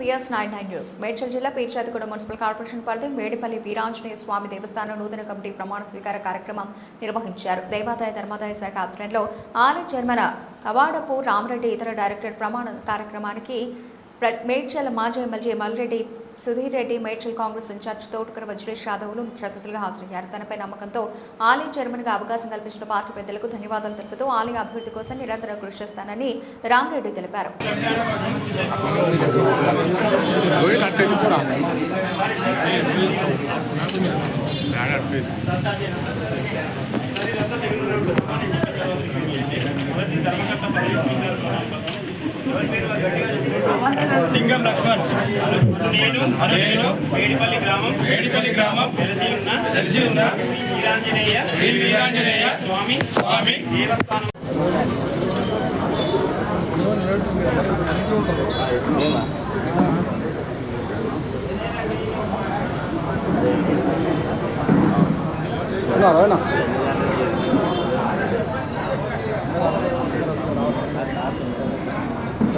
TS nine nine news. Medchal జిల్లా పీర్చాతిగూడ municipal corporation పరిధి మేడిపల్లి వీరాంజనేయ స్వామి దేవస్థానం నూతన కమిటీ ప్రమాణ స్వీకార కార్యక్రమం నిర్వహించారు. దేవాదాయ ధర్మాదాయ శాఖ ఆధ్వర్యంలో ఆలయ చైర్మన్ కవాడపు రామరెడ్డి ఇతర డైరెక్టర్ ప్రమాణ కార్యక్రమానికి మేడ్చల్ మాజీ MLA Malreddy Sudheer Reddy Medchal Congress in charge Thotakura Vajresh యాదవ్లు ముఖ్య అతిథులుగా హాజరయ్యారు. తనపై నమ్మకంతో ఆలయ చైర్మన్గా అవకాశం కల్పించిన పార్టీ పెద్దలకు ధన్యవాదాలు తెలుపుతూ ఆలయ అభివృద్ధి కోసం నిరంతరం కృషి చేస్తానని రామరెడ్డి తెలిపారు. సింగం లక్ష్మణ్. నేను నేను గ్రామం. మేడిపల్లి గ్రామం. వెలసి ఉన్న తెలిసి ఉన్న వీరాంజనేయ శ్రీ వీరాంజనేయ. స్వామి. స్వామి. దేవస్థానం.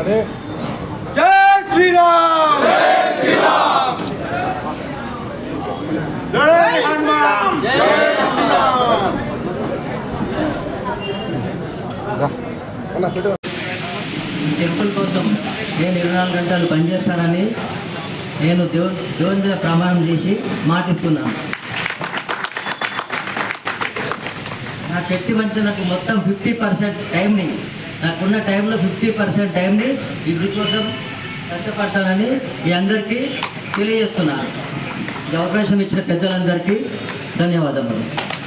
జై శ్రీరామ్ జై హనుమాన్ టెంపుల్ కోసం నేను ఇరవై నాలుగు గంటలు పనిచేస్తానని నేను దేవ దేవుని మీద ప్రమాణం చేసి మాటిస్తున్నాను నా శక్తి మంచి నాకు మొత్తం ఫిఫ్టీ పర్సెంట్ టైంని నాకున్న టైంలో ఫిఫ్టీ పర్సెంట్ టైంని ఈ గుడి కోసం కష్టపడతానని మీ అందరికీ తెలియజేస్తున్నాను ఈ అవకాశం ఇచ్చిన పెద్దలందరికీ ధన్యవాదములు.